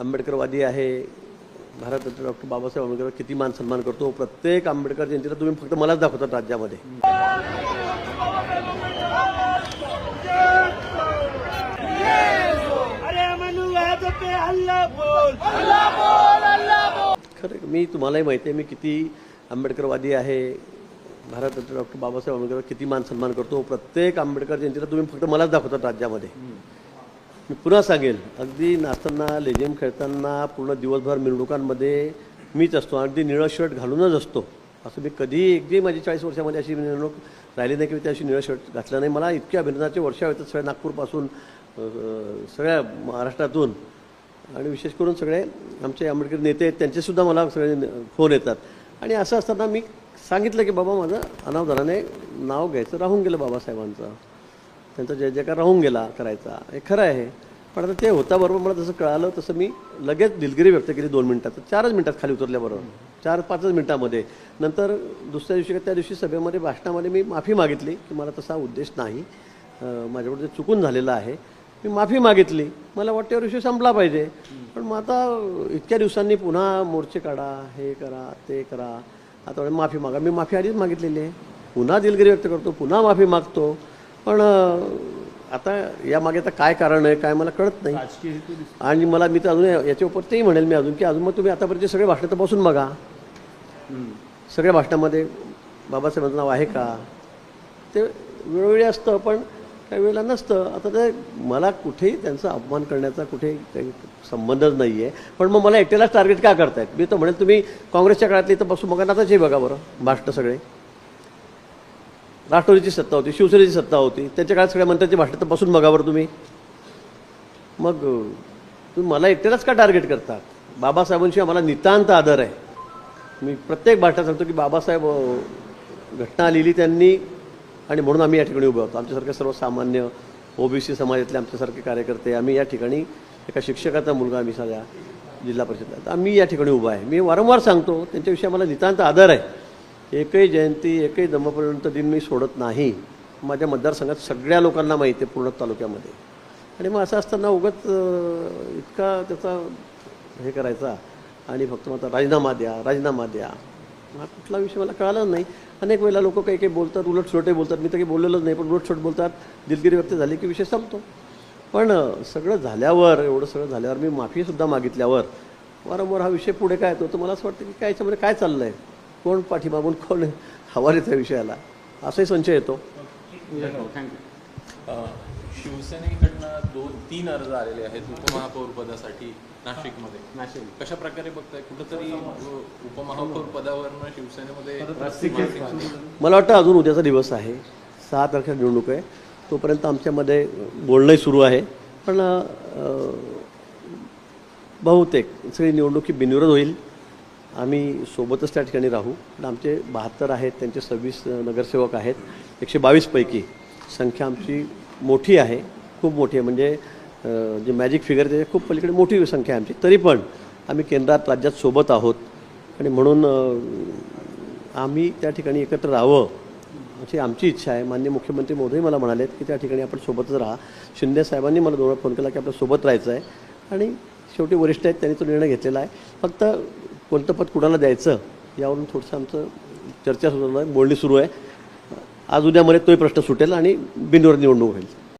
आंबेडकरवादी आहे. भारतरत्न डॉक्टर बाबासाहेब आंबेडकर किती मान सन्मान करतो? प्रत्येक आंबेडकर जयंतीला तुम्ही फक्त मलाच दाखवतात राज्यामध्ये. खरं मी तुम्हालाही माहिती आहे मी किती आंबेडकरवादी आहे. भारतरत्न डॉक्टर बाबासाहेब आंबेडकर किती मान सन्मान करतो? प्रत्येक आंबेडकर जयंतीला तुम्ही फक्त मलाच दाखवतात राज्यामध्ये. मी पुन्हा सांगेल अगदी नाचताना लेझिम खेळताना पूर्ण दिवसभर मिरवणुकांमध्ये मीच असतो. अगदी निळं शर्ट घालूनच असतो. असं मी कधी एकदी माझी चाळीस वर्षामध्ये अशी मिरवणूक राहिली नाही की मी त्या अशी निळं शर्ट घातलं नाही. मला इतक्या अभिनंदनाचे वर्ष येतात सगळ्या नागपूरपासून सगळ्या महाराष्ट्रातून. आणि विशेष करून सगळे आमचे आंबेडकर नेते आहेत त्यांचेसुद्धा मला सगळे फोन येतात. आणि असं असताना मी सांगितलं की बाबा माझं अनावधानाने नाव घ्यायचं राहून गेलं बाबासाहेबांचं. त्यांचा जय जयकार राहून गेला करायचा. हे खरं आहे. पण आता ते होता बरोबर मला जसं कळालं तसं मी लगेच दिलगिरी व्यक्त केली दोन मिनटात. चारच मिनटात खाली उतरल्याबरोबर चार पाचच मिनटामध्ये. नंतर दुसऱ्या दिवशी त्या दिवशी सभेमध्ये भाषणामध्ये मी माफी मागितली की मला तसा उद्देश नाही. अं, माझ्याकडून ते चुकून झालेलं आहे मी माफी मागितली. मला वाटते विषय संपला पाहिजे. पण मग आता इतक्या दिवसांनी पुन्हा मोर्चे काढा हे करा ते करा. आता माफी मागा. मी माफी आधीच मागितलेली आहे. पुन्हा दिलगिरी व्यक्त करतो पुन्हा माफी मागतो. पण आता यामागे आता काय कारण आहे काय मला कळत नाही. आणि मला मी तर अजून याच्या तेही म्हणेल मी अजून की अजून मग तुम्ही आतापर्यंत सगळे भाषणं तपासून बघा. सगळ्या भाषणामध्ये बाबासाहेबांचं नाव आहे का? ते वेळोवेळी असतं पण काही वेळेला नसतं. आता ते मला कुठेही त्यांचा अपमान करण्याचा कुठेही काही संबंधच नाही आहे पण मग मला एकट्यालाच टार्गेट का करतायत? मी तर म्हणेल तुम्ही काँग्रेसच्या काळातली तर बसून बघा नाताच हे बघा बरं भाषणं सगळे. राष्ट्रवादीची सत्ता होती शिवसेनेची सत्ता होती. त्यांच्या काळात सगळ्या मंत्र्यांची भाषण तर बसून बघा बरं तुम्ही. मग तुम्ही मला एकट्यालाच का टार्गेट करता? बाबासाहेबांशी आम्हाला नितांत आदर आहे. मी प्रत्येक भाषणात सांगतो की बाबासाहेब घटना लिहिली त्यांनी आणि म्हणून आम्ही या ठिकाणी उभे होतो आमच्यासारखे सर्वसामान्य ओबीसी समाजातले आमच्यासारखे कार्यकर्ते आम्ही या ठिकाणी एका शिक्षकाचा मुलगा आम्ही सगळ्या जिल्हा परिषदला आम्ही या ठिकाणी उभा आहे. मी वारंवार सांगतो त्यांच्याविषयी आम्हाला नितांत आदर आहे. एकही जयंती एकही दमपर्यंत दिन मी सोडत नाही. माझ्या मतदारसंघात सगळ्या लोकांना माहिती आहे पूर्ण तालुक्यामध्ये. आणि मग असं असताना उगाच इतका त्याचा हे करायचा. आणि फक्त मग आता राजीनामा द्या राजीनामा द्या. हा कुठला विषय मला कळाला नाही. अनेक वेळेला लोक काही काही बोलतात उलट छोटे बोलतात. मी तर काही बोललेलंच नाही पण उलट छोट बोलतात. दिलगिरी व्यक्त झाली की विषय संपतो. पण सगळं झाल्यावर एवढं सगळं झाल्यावर मी माफीसुद्धा मागितल्यावर वारंवार हा विषय पुढे काय येतो? तर मला असं वाटतं की काय याच्यामध्ये काय चाललं आहे कोण पाठीमागून कोण हवा त्या विषयाला? असाही संशय येतो. शिवसेनेकडनं दोन तीन अर्ज आलेले आहेत उपमहापौर पदासाठी नाशिकमध्ये. नाशिक. कशा प्रकारे बघताय? कुठंतरी उपमहापौर पदावरनं शिवसेनेमध्ये मला वाटतं अजून उद्याचा दिवस आहे. सहा तारखेला निवडणूक आहे. तोपर्यंत आमच्यामध्ये बोलणंही सुरू आहे. पण बहुतेक सगळी निवडणूक ही बिनविरोध होईल. आम्ही सोबतच त्या ठिकाणी राहू. पण आमचे बहात्तर आहेत त्यांचे सव्वीस नगरसेवक आहेत. एकशे बावीसपैकी संख्या आमची मोठी आहे. खूप मोठी आहे. म्हणजे जे मॅजिक फिगर त्याच्या खूप पलीकडे मोठी संख्या आहे आमची. तरी पण आम्ही केंद्रात राज्यात सोबत आहोत. आणि म्हणून आम्ही त्या ठिकाणी एकत्र राहावं अशी आमची इच्छा आहे. मान्य मुख्यमंत्री मोदय मला म्हणालेत की त्या ठिकाणी आपण सोबतच राहा. शिंदे साहेबांनी मला दोन फोन केला की आपल्यासोबत राहायचं आहे आणि शेवटी वरिष्ठ आहेत त्यांनी तो निर्णय घेतलेला आहे. फक्त कोणतं पद कुणाला द्यायचं यावरून थोडंसं आमचं चर्चा सुरू आहे बोलणी सुरू आहे. आज उद्यामध्ये तोही प्रश्न सुटेल आणि बिनवर निवडणूक होईल.